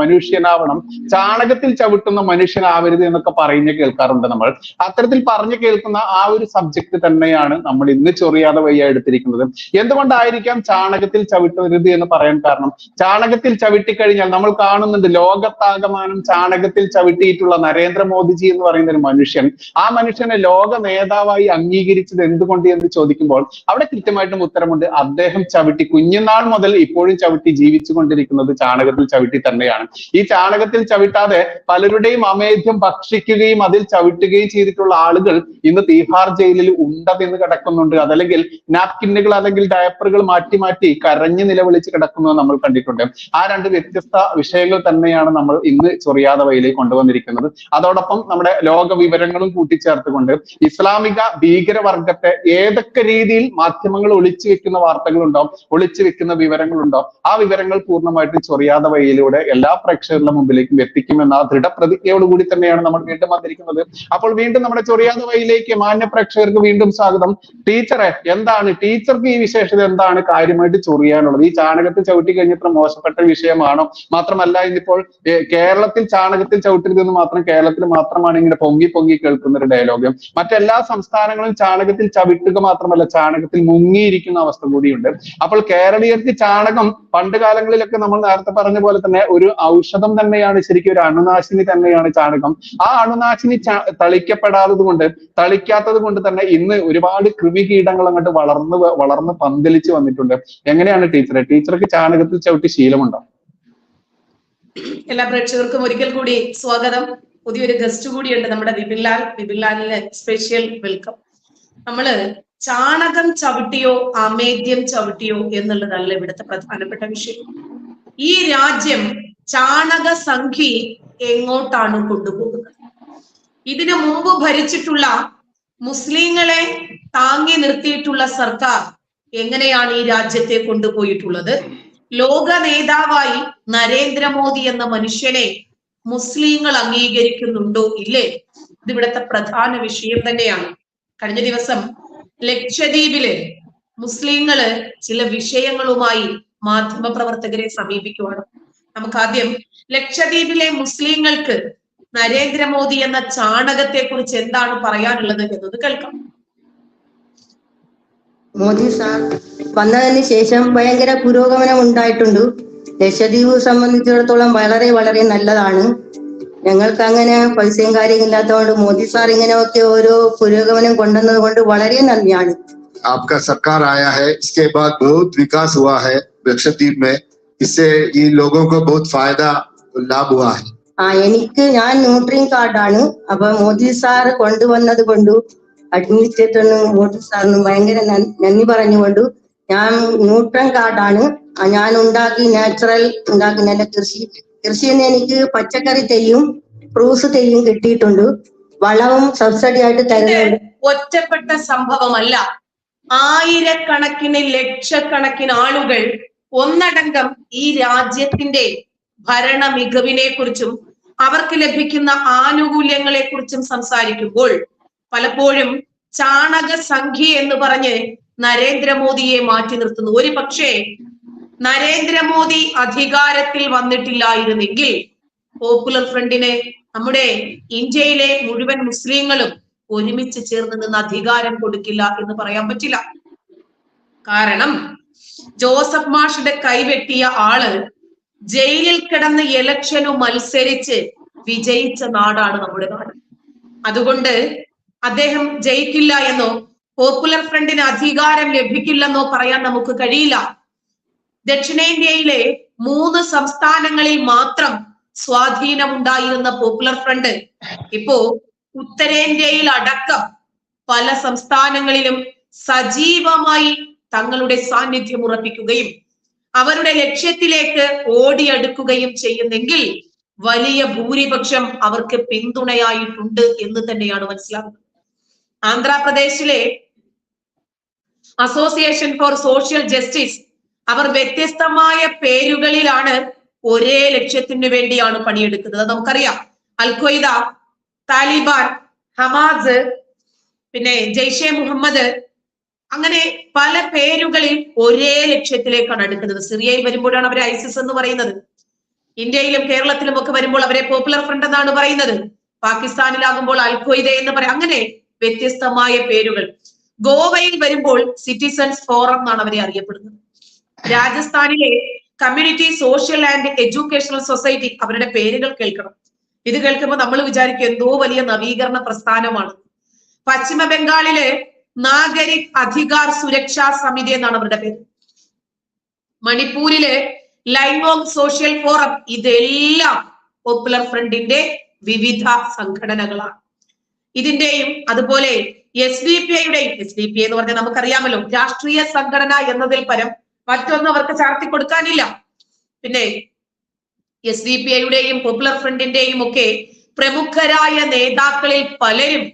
മനുഷ്യനാവണം. ചാണകത്തിൽ ചവിട്ടുന്ന മനുഷ്യനാവരുത് എന്നൊക്കെ പറഞ്ഞു കേൾക്കാറുണ്ട് നമ്മൾ. അത്തരത്തിൽ പറഞ്ഞു കേൾക്കുന്ന ആ ഒരു സബ്ജക്ട് തന്നെയാണ് നമ്മൾ ഇന്ന് ചൊറിയാതെ വയ്യ എടുത്തിരിക്കുന്നത്. എന്തുകൊണ്ടായിരിക്കാം ചാണകത്തിൽ ചവിട്ടരുത് എന്ന് പറയാൻ കാരണം? ചാണകത്തിൽ ചവിട്ടിക്കഴിഞ്ഞാൽ നമ്മൾ കാണുന്നുണ്ട് ലോകത്താകമാനം ചാണകത്തിൽ ചവിട്ടിയിട്ടുള്ള നരേന്ദ്രമോദിജി എന്ന് പറയുന്ന ഒരു മനുഷ്യൻ. ആ മനുഷ്യനെ ലോക നേതാവായി അംഗീകരിച്ചത് എന്തുകൊണ്ട് എന്ന് ചോദിക്കുമ്പോൾ അവിടെ കൃത്യമായിട്ടും ഉത്തരമുണ്ട്. അദ്ദേഹം ചവിട്ടി കുഞ്ഞുനാൾ മുതൽ ഇപ്പോഴും ചവിട്ടി ജീവിച്ചു കൊണ്ടിരിക്കുന്നത് ചാണകത്തിൽ ചവിട്ടി തന്നെയാണ്. ഈ ചാണകത്തിൽ ചവിട്ടാതെ പലരുടെയും അമേധ്യം ഭക്ഷിക്കുകയും അതിൽ ചവിട്ടുകയും ചെയ്തിട്ടുള്ള ആളുകൾ ഇന്ന് തീഹാർ ജയിലിൽ ഉണ്ടതെന്ന് കിടക്കുന്നുണ്ട്. അതല്ലെങ്കിൽ നാപ്കിന്നുകൾ അല്ലെങ്കിൽ ഡയപ്പറുകൾ മാറ്റി മാറ്റി കരഞ്ഞു നിലവിളിച്ച് കിടക്കുന്നത് നമ്മൾ കണ്ടിട്ടുണ്ട്. ആ രണ്ട് വ്യത്യസ്ത വിഷയങ്ങൾ തന്നെയാണ് നമ്മൾ ഇന്ന് ചൊറിയാതെ വയിലേക്ക് കൊണ്ടുവന്നിരിക്കുന്നത്. അതോടൊപ്പം നമ്മുടെ ലോക വിവരങ്ങളും കൂട്ടിച്ചേർത്തുകൊണ്ട് ഇസ്ലാമിക ഭീകരവർഗത്തെ ഏതൊക്കെ രീതിയിൽ മാധ്യമങ്ങൾ ഒളിച്ചു വെക്കുന്ന വാർത്തകളുണ്ടോ ഒളിച്ചു വെക്കുന്ന വിവരങ്ങളുണ്ടോ ആ വിവരങ്ങൾ പൂർണമായിട്ടും ചൊറിയാതെ വഴിയിലൂടെ എല്ലാ പ്രേക്ഷകരുടെ മുമ്പിലേക്കും എത്തിക്കുമെന്ന ദൃഢപ്രതിജ്ഞയോടുകൂടി തന്നെയാണ് നമ്മൾ വീണ്ടും വന്നിരിക്കുന്നത്. അപ്പോൾ വീണ്ടും നമ്മുടെ ചൊറിയാതെ വഴിയിലേക്ക് മാന്യ പ്രേക്ഷകർക്ക് വീണ്ടും സ്വാഗതം. ടീച്ചറെ എന്താണ്? ടീച്ചർക്ക് ഈ വിശേഷത എന്താണ് കാര്യമായിട്ട് ചൊറിയാനുള്ളത്? ഈ ചാണകത്തിൽ ചവിട്ടി കഴിഞ്ഞത്ര മോശപ്പെട്ട വിഷയമാണോ? മാത്രമല്ല ഇന്നിപ്പോൾ കേരളത്തിൽ ചാണകത്തിൽ ചവിട്ടരുതെന്ന് മാത്രം കേരളത്തിൽ മാത്രമാണ് ഇങ്ങനെ പൊങ്ങി പൊങ്ങി കേൾക്കുന്ന ഒരു ഡയലോഗ് മറ്റെല്ലാ സംസ്ഥാനങ്ങളും ചാണകത്തിൽ ചവിട്ടുക മാത്രമല്ല ചാണകത്തിൽ മുങ്ങിയിരിക്കുന്ന അവസ്ഥ കൂടിയുണ്ട്. അപ്പോൾ കേരളീയർക്ക് ചാണകം പണ്ട് കാലങ്ങളിലൊക്കെ നമ്മൾ നേരത്തെ പറഞ്ഞ പോലെ തന്നെ ഒരു ഔഷധം തന്നെയാണ് ശരിക്കും ഒരു അണുനാശിനി തന്നെയാണ് ചാണകം. ആ അണുനാശിനി തളിക്കപ്പെടാത്തത് കൊണ്ട് തളിക്കാത്തത് കൊണ്ട് തന്നെ ഇന്ന് ഒരുപാട് കൃമികീടങ്ങൾ അങ്ങോട്ട് വളർന്ന് വളർന്ന് പന്തലിച്ച് വന്നിട്ടുണ്ട്. എങ്ങനെയാണ് ടീച്ചറെ? ടീച്ചർക്ക് ചാണകത്തിൽ ചവിട്ടി ശീലമുണ്ടോ? എല്ലാ പ്രേക്ഷകർക്കും ഒരിക്കൽ കൂടി സ്വാഗതം. പുതിയൊരു ഗസ്റ്റ് കൂടിയുണ്ട് നമ്മുടെ വിപിൻലാൽ വിപിൻലാലിന് സ്പെഷ്യൽ വെൽക്കം നമ്മൾ ചാണകം ചവിട്ടിയോ അമേദ്യം ചവിട്ടിയോ എന്നുള്ളതല്ല ഇവിടുത്തെ പ്രധാനപ്പെട്ട വിഷയം. ഈ രാജ്യം ചാണക സംഖി എങ്ങോട്ടാണ് കൊണ്ടുപോകുന്നത്? ഇതിനു മുമ്പ് ഭരിച്ചിട്ടുള്ള മുസ്ലിങ്ങളെ താങ്ങി നിർത്തിയിട്ടുള്ള സർക്കാർ എങ്ങനെയാണ് ഈ രാജ്യത്തെ കൊണ്ടുപോയിട്ടുള്ളത്? ലോക നേതാവായി നരേന്ദ്രമോദി എന്ന മനുഷ്യനെ മുസ്ലിങ്ങൾ അംഗീകരിക്കുന്നുണ്ടോ? ഇല്ലേ? ഇത് ഇവിടുത്തെ പ്രധാന വിഷയം തന്നെയാണ്. കഴിഞ്ഞ ദിവസം ലക്ഷദ്വീപിൽ മുസ്ലിങ്ങൾ ചില വിഷയങ്ങളുമായി മാധ്യമ പ്രവർത്തകരെ സമീപിക്കുവാണ്. നമുക്ക് ആദ്യം ലക്ഷദ്വീപിലെ മുസ്ലിങ്ങൾക്ക് നരേന്ദ്രമോദി എന്ന ചാണകത്തെ കുറിച്ച് എന്താണ് പറയാനുള്ളത് എന്നത് കേൾക്കാം മോദി സാർ വന്നതിന് ശേഷം ഭയങ്കര പുരോഗമനം ഉണ്ടായിട്ടുണ്ട് ലക്ഷദ്വീപ് സംബന്ധിച്ചിടത്തോളം വളരെ വളരെ നല്ലതാണ് ഞങ്ങൾക്ക് അങ്ങനെ പൈസയും കാര്യം ഇല്ലാത്തതുകൊണ്ട് മോദി സാർ ഇങ്ങനെയൊക്കെ ഓരോ പുരോഗമനം കൊണ്ടുവന്നത് കൊണ്ട് വളരെ നന്ദിയാണ് आपका सरकार आया है इसके बाद बहुत विकास हुआ है लक्षद्वीप में इससे इन लोगों को बहुत फायदा लाभ हुआ है ആ എനിക്ക് ഞാൻ ന്യൂട്രീൻ കാർഡാണ് അപ്പൊ മോദി സാർ കൊണ്ടുവന്നത് കൊണ്ടു അഡ്മിനിസ്ട്രേറ്ററിനും മോദി സാറിനും ഭയങ്കര നൻ- നന്ദി പറഞ്ഞുകൊണ്ട് ഞാൻ ന്യൂട്രൻ കാർഡാണ് ആ, ഞാൻ ഉണ്ടാക്കി നാച്ചുറൽ ഉണ്ടാക്കി നല്ല കൃഷി കൃഷിയിൽ നിന്ന് എനിക്ക് പച്ചക്കറി തെയ്യും ഫ്രൂട്ട്സ് തെയ്യും കിട്ടിയിട്ടുണ്ട് വളവും സബ്സിഡി ആയിട്ട് തരുന്നുണ്ട് ഒറ്റപ്പെട്ട സംഭവമല്ല ആയിരക്കണക്കിന് ലക്ഷക്കണക്കിന് ആളുകൾ ഒന്നടങ്കം ഈ രാജ്യത്തിന്റെ ഭരണ മികവിനെ കുറിച്ചും അവർക്ക് ലഭിക്കുന്ന ആനുകൂല്യങ്ങളെ കുറിച്ചും സംസാരിക്കുമ്പോൾ പലപ്പോഴും ചാണക സംഖ്യ എന്ന് പറഞ്ഞ് നരേന്ദ്രമോദിയെ മാറ്റി നിർത്തുന്നു. ഒരു പക്ഷേ നരേന്ദ്രമോദി അധികാരത്തിൽ വന്നിട്ടില്ലായിരുന്നെങ്കിൽ പോപ്പുലർ ഫ്രണ്ടിനെ നമ്മുടെ ഇന്ത്യയിലെ മുഴുവൻ മുസ്ലിങ്ങളും ഒരുമിച്ച് ചേർന്ന് നിന്ന് അധികാരം കൊടുക്കില്ല എന്ന് പറയാൻ പറ്റില്ല. കാരണം ജോസഫ് മാഷിന്റെ കൈവെട്ടിയ ആൾ ജയിലിൽ കിടന്ന് ഇലക്ഷനു മത്സരിച്ച് വിജയിച്ച നാടാണ് നമ്മുടെ നാട്. അതുകൊണ്ട് അദ്ദേഹം ജയിക്കില്ല എന്നോ പോപ്പുലർ ഫ്രണ്ടിന് അധികാരം ലഭിക്കില്ലെന്നോ പറയാൻ നമുക്ക് കഴിയില്ല. ദക്ഷിണേന്ത്യയിലെ മൂന്ന് സംസ്ഥാനങ്ങളിൽ മാത്രം സ്വാധീനമുണ്ടായിരുന്ന പോപ്പുലർ ഫ്രണ്ട് ഇപ്പോ ഉത്തരേന്ത്യയിൽ അടക്കം പല സംസ്ഥാനങ്ങളിലും സജീവമായി തങ്ങളുടെ സാന്നിധ്യം ഉറപ്പിക്കുകയും അവരുടെ ലക്ഷ്യത്തിലേക്ക് ഓടിയെടുക്കുകയും ചെയ്യുന്നെങ്കിൽ വലിയ ഭൂരിപക്ഷം അവർക്ക് പിന്തുണയായിട്ടുണ്ട് എന്ന് തന്നെയാണ് മനസ്സിലാക്കുന്നത് ആന്ധ്രാപ്രദേശിലെ അസോസിയേഷൻ ഫോർ സോഷ്യൽ ജസ്റ്റിസ് അവർ വ്യത്യസ്തമായ പേരുകളിലാണ് ഒരേ ലക്ഷ്യത്തിന് വേണ്ടിയാണ് പണിയെടുക്കുന്നത്. നമുക്കറിയാം. അൽഖ്വയ്ദ താലിബാൻ ഹമാസ് പിന്നെ ജെയ്ഷെ മുഹമ്മദ് അങ്ങനെ പല പേരുകളിൽ ഒരേ ലക്ഷ്യത്തിലേക്കാണ് അടുക്കുന്നത്. സിറിയയിൽ വരുമ്പോഴാണ് അവരെ ഐസിസ് എന്ന് പറയുന്നത്. ഇന്ത്യയിലും കേരളത്തിലും ഒക്കെ വരുമ്പോൾ അവരെ പോപ്പുലർ ഫ്രണ്ട് എന്നാണ് പറയുന്നത്. പാകിസ്ഥാനിലാകുമ്പോൾ അൽ എന്ന് പറയാം. അങ്ങനെ വ്യത്യസ്തമായ പേരുകൾ. ഗോവയിൽ വരുമ്പോൾ സിറ്റിസൺസ് ഫോറം എന്നാണ് അവരെ അറിയപ്പെടുന്നത്. രാജസ്ഥാനിലെ community social and educational society അവരുടെ പേരുകൾ കേൾക്കണം. ഇത് കേൾക്കുമ്പോൾ നമ്മൾ വിചാരിക്കും എന്തോ വലിയ നവീകരണ പ്രസ്ഥാനമാണ്. പശ്ചിമ ബംഗാളിലെ നാഗരിക് അധികാർ സുരക്ഷാ സമിതി എന്നാണ് അവരുടെ പേര്. മണിപ്പൂരിലെ ലൈമോങ് സോഷ്യൽ ഫോറം ഇതെല്ലാം പോപ്പുലർ ഫ്രണ്ടിന്റെ വിവിധ സംഘടനകളാണ്. ഇതിന്റെയും അതുപോലെ എസ് ഡി പി ഐയുടെയും എസ് ഡി പി എന്ന് പറഞ്ഞാൽ നമുക്കറിയാമല്ലോ രാഷ്ട്രീയ സംഘടന എന്നതിൽ പരം മറ്റൊന്നും അവർക്ക് ചാർത്തി കൊടുക്കാനില്ല. പിന്നെ എസ് ഡി പി ഐയുടെയും പോപ്പുലർ ഫ്രണ്ടിന്റെയും ഒക്കെ പ്രമുഖരായ നേതാക്കളിൽ പലരും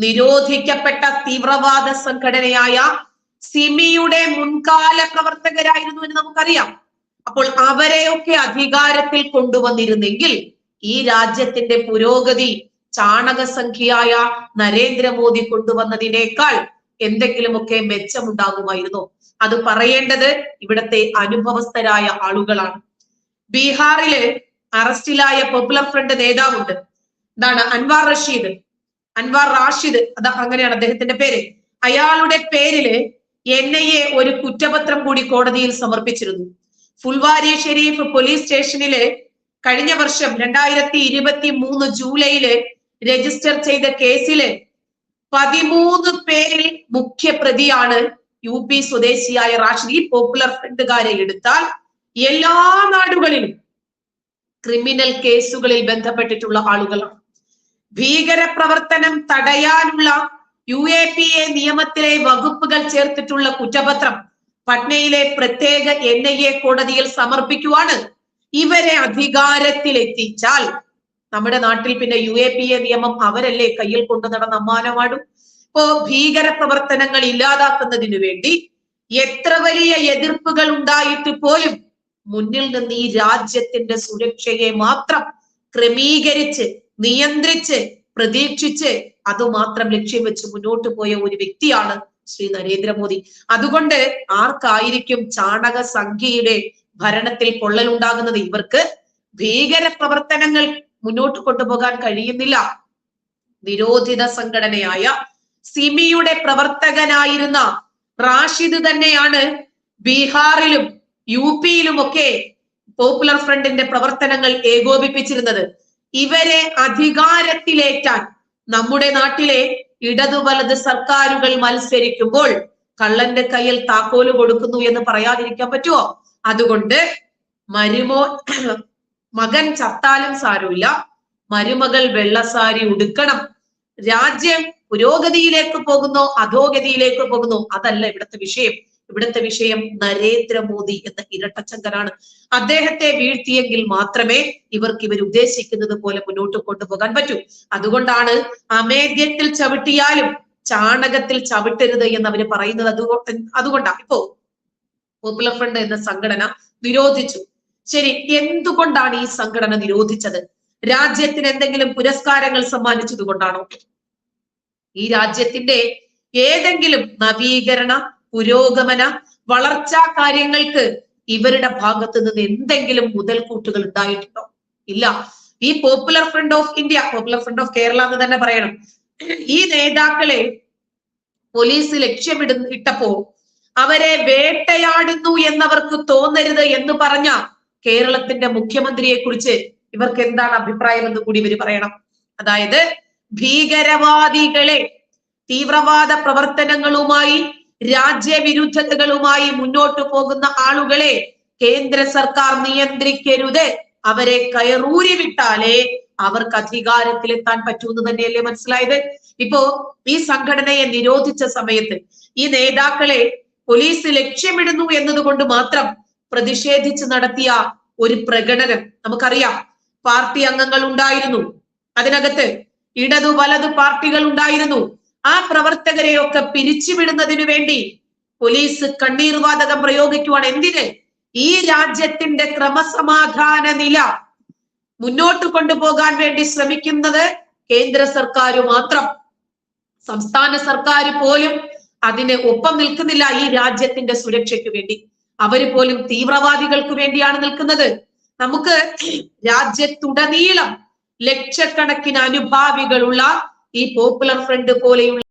നിരോധിക്കപ്പെട്ട തീവ്രവാദ സംഘടനയായ സിമിയുടെ മുൻകാല പ്രവർത്തകരായിരുന്നു എന്ന് നമുക്കറിയാം. അപ്പോൾ അവരെയൊക്കെ അധികാരത്തിൽ കൊണ്ടുവന്നിരുന്നെങ്കിൽ ഈ രാജ്യത്തിന്റെ പുരോഗതി ചാണകസംഖ്യയായ നരേന്ദ്രമോദി കൊണ്ടുവന്നതിനേക്കാൾ എന്തെങ്കിലുമൊക്കെ മെച്ചമുണ്ടാകുമായിരുന്നു. അത് പറയേണ്ടത് ഇവിടത്തെ അനുഭവസ്ഥരായ ആളുകളാണ്. ബീഹാറിൽ അറസ്റ്റിലായ പോപ്പുലർ ഫ്രണ്ട് നേതാവുണ്ട്. എന്താണ്? അൻവാർ റഷീദ്. അൻവാർ റാഷിദ് അത് അങ്ങനെയാണ് അദ്ദേഹത്തിന്റെ പേര്. അയാളുടെ പേരിൽ എൻ ഐ എ ഒരു കുറ്റപത്രം കൂടി കോടതിയിൽ സമർപ്പിച്ചിരുന്നു. ഫുൽവാരി ഷെരീഫ് പോലീസ് സ്റ്റേഷനിൽ കഴിഞ്ഞ വർഷം രണ്ടായിരത്തി ഇരുപത്തി മൂന്ന് ജൂലൈയിൽ രജിസ്റ്റർ ചെയ്ത കേസിൽ പതിമൂന്ന് പേരിൽ മുഖ്യ പ്രതിയാണ് യു പി സ്വദേശിയായ റാഷിദ്. പോപ്പുലർ ഫ്രണ്ടുകാരെ എടുത്താൽ എല്ലാ നാടുകളിലും ക്രിമിനൽ കേസുകളിൽ ബന്ധപ്പെട്ടിട്ടുള്ള ആളുകളാണ്. ഭീകര പ്രവർത്തനം തടയാനുള്ള യു എ പി എ നിയമത്തിലെ വകുപ്പുകൾ ചേർത്തിട്ടുള്ള കുറ്റപത്രം പട്നയിലെ പ്രത്യേക എൻ ഐ എ കോടതിയിൽ സമർപ്പിക്കുവാണ്. ഇവരെ അധികാരത്തിൽ എത്തിച്ചാൽ നമ്മുടെ നാട്ടിൽ പിന്നെ യു എ പി എ നിയമം അവരല്ലേ കയ്യിൽ കൊണ്ടു നടന്ന അമ്മാനമാടും? ഇപ്പോ ഭീകര പ്രവർത്തനങ്ങൾ ഇല്ലാതാക്കുന്നതിനു വേണ്ടി എത്ര വലിയ എതിർപ്പുകൾ ഉണ്ടായിട്ട് പോലും മുന്നിൽ നിന്ന് ഈ രാജ്യത്തിന്റെ സുരക്ഷയെ മാത്രം ക്രമീകരിച്ച് നിയന്ത്രിച്ച് പ്രതീക്ഷിച്ച് അതുമാത്രം ലക്ഷ്യം വെച്ച് മുന്നോട്ട് പോയ ഒരു വ്യക്തിയാണ് ശ്രീ നരേന്ദ്രമോദി. അതുകൊണ്ട് ആർക്കായിരിക്കും ചാണക സംഖ്യയുടെ ഭരണത്തിൽ പൊള്ളലുണ്ടാകുന്നത് ഇവർക്ക് ഭീകര പ്രവർത്തനങ്ങൾ മുന്നോട്ട് കൊണ്ടുപോകാൻ കഴിയുന്നില്ല. നിരോധിത സംഘടനയായ സിമിയുടെ പ്രവർത്തകനായിരുന്ന റാഷിദ് തന്നെയാണ് ബീഹാറിലും യു പിയിലുമൊക്കെ പോപ്പുലർ ഫ്രണ്ടിന്റെ പ്രവർത്തനങ്ങൾ ഏകോപിപ്പിച്ചിരുന്നത്. ഇവരെ അധികാരത്തിലേറ്റാൻ നമ്മുടെ നാട്ടിലെ ഇടതു വലത് സർക്കാരുകൾ മത്സരിക്കുമ്പോൾ കള്ളന്റെ കയ്യിൽ താക്കോൽ കൊടുക്കുന്നു എന്ന് പറയാതിരിക്കാൻ പറ്റുമോ അതുകൊണ്ട് മരുമോ മകൻ ചത്താലും സാരമില്ല. മരുമകൾ വെള്ളസാരി ഉടുക്കണം. രാജ്യം പുരോഗതിയിലേക്ക് പോകുന്നോ അധോഗതിയിലേക്ക് പോകുന്നോ അതല്ല ഇവിടുത്തെ വിഷയം. ഇവിടുത്തെ വിഷയം നരേന്ദ്രമോദി എന്ന ഇരട്ടച്ചങ്കനാണ്. അദ്ദേഹത്തെ വീഴ്ത്തിയെങ്കിൽ മാത്രമേ ഇവർക്ക് ഇവർ ഉദ്ദേശിക്കുന്നത് പോലെ മുന്നോട്ട് കൊണ്ടുപോകാൻ പറ്റൂ. അതുകൊണ്ടാണ് അമേദ്യത്തിൽ ചവിട്ടിയാലും ചാണകത്തിൽ ചവിട്ടരുത് എന്ന് അവർ പറയുന്നത് അതുകൊണ്ട്. അതുകൊണ്ടാണ് ഇപ്പോ പോപ്പുലർ ഫ്രണ്ട് എന്ന സംഘടന നിരോധിച്ചു. ശരി എന്തുകൊണ്ടാണ് ഈ സംഘടന നിരോധിച്ചത്? രാജ്യത്തിന് എന്തെങ്കിലും പുരസ്കാരങ്ങൾ സമ്മാനിച്ചത് കൊണ്ടാണോ ഈ രാജ്യത്തിന്റെ ഏതെങ്കിലും നവീകരണ പുരോഗമന വളർച്ചാ കാര്യങ്ങൾക്ക് ഇവരുടെ ഭാഗത്ത് നിന്ന് എന്തെങ്കിലും മുതൽക്കൂട്ടുകൾ ഉണ്ടായിട്ടുണ്ടോ? ഇല്ല. ഈ popular front of India popular front of Kerala എന്ന് തന്നെ പറയണം. ഈ നേതാക്കളെ പോലീസ് ലക്ഷ്യമിട ഇട്ടപ്പോ അവരെ വേട്ടയാടുന്നു എന്നവർക്ക് തോന്നരുത് എന്ന് പറഞ്ഞ കേരളത്തിന്റെ മുഖ്യമന്ത്രിയെ കുറിച്ച് ഇവർക്ക് എന്താണ് അഭിപ്രായം എന്ന് കൂടി ഇവർ പറയണം. അതായത് ഭീകരവാദികളെ തീവ്രവാദ പ്രവർത്തനങ്ങളുമായി രാജ്യവിരുദ്ധതകളുമായി മുന്നോട്ടു പോകുന്ന ആളുകളെ കേന്ദ്ര സർക്കാർ നിയന്ത്രിക്കരുത്. അവരെ കയറൂരി വിട്ടാലേ അവർക്ക് അധികാരത്തിലെത്താൻ പറ്റൂന്ന് തന്നെയല്ലേ മനസ്സിലായത്? ഇപ്പോ ഈ സംഘടനയെ നിരോധിച്ച സമയത്ത് ഈ നേതാക്കളെ പോലീസ് ലക്ഷ്യമിടുന്നു എന്നതുകൊണ്ട് മാത്രം പ്രതിഷേധിച്ച് നടത്തിയ ഒരു പ്രകടനം നമുക്കറിയാം. പാർട്ടി അംഗങ്ങൾ ഉണ്ടായിരുന്നു. അതിനകത്ത് ഇടതു വലതു പാർട്ടികൾ ഉണ്ടായിരുന്നു. ആ പ്രവർത്തകരെയൊക്കെ പിരിച്ചുവിടുന്നതിനു വേണ്ടി പോലീസ് കണ്ണീർവാതകം പ്രയോഗിക്കുവാണ് എന്തിന്? ഈ രാജ്യത്തിന്റെ ക്രമസമാധാന നില മുന്നോട്ട് കൊണ്ടുപോകാൻ വേണ്ടി ശ്രമിക്കുന്നത് കേന്ദ്ര സർക്കാർ മാത്രം. സംസ്ഥാന സർക്കാർ പോലും അതിന് ഒപ്പം നിൽക്കുന്നില്ല ഈ രാജ്യത്തിന്റെ സുരക്ഷയ്ക്ക് വേണ്ടി. അവർ പോലും തീവ്രവാദികൾക്ക് വേണ്ടിയാണ് നിൽക്കുന്നത്. നമുക്ക് രാജ്യത്തുടനീളം ലക്ഷക്കണക്കിന് അനുഭാവികളുള്ള ഈ പോപ്പുലർ ഫ്രണ്ട് പോലെയുള്ള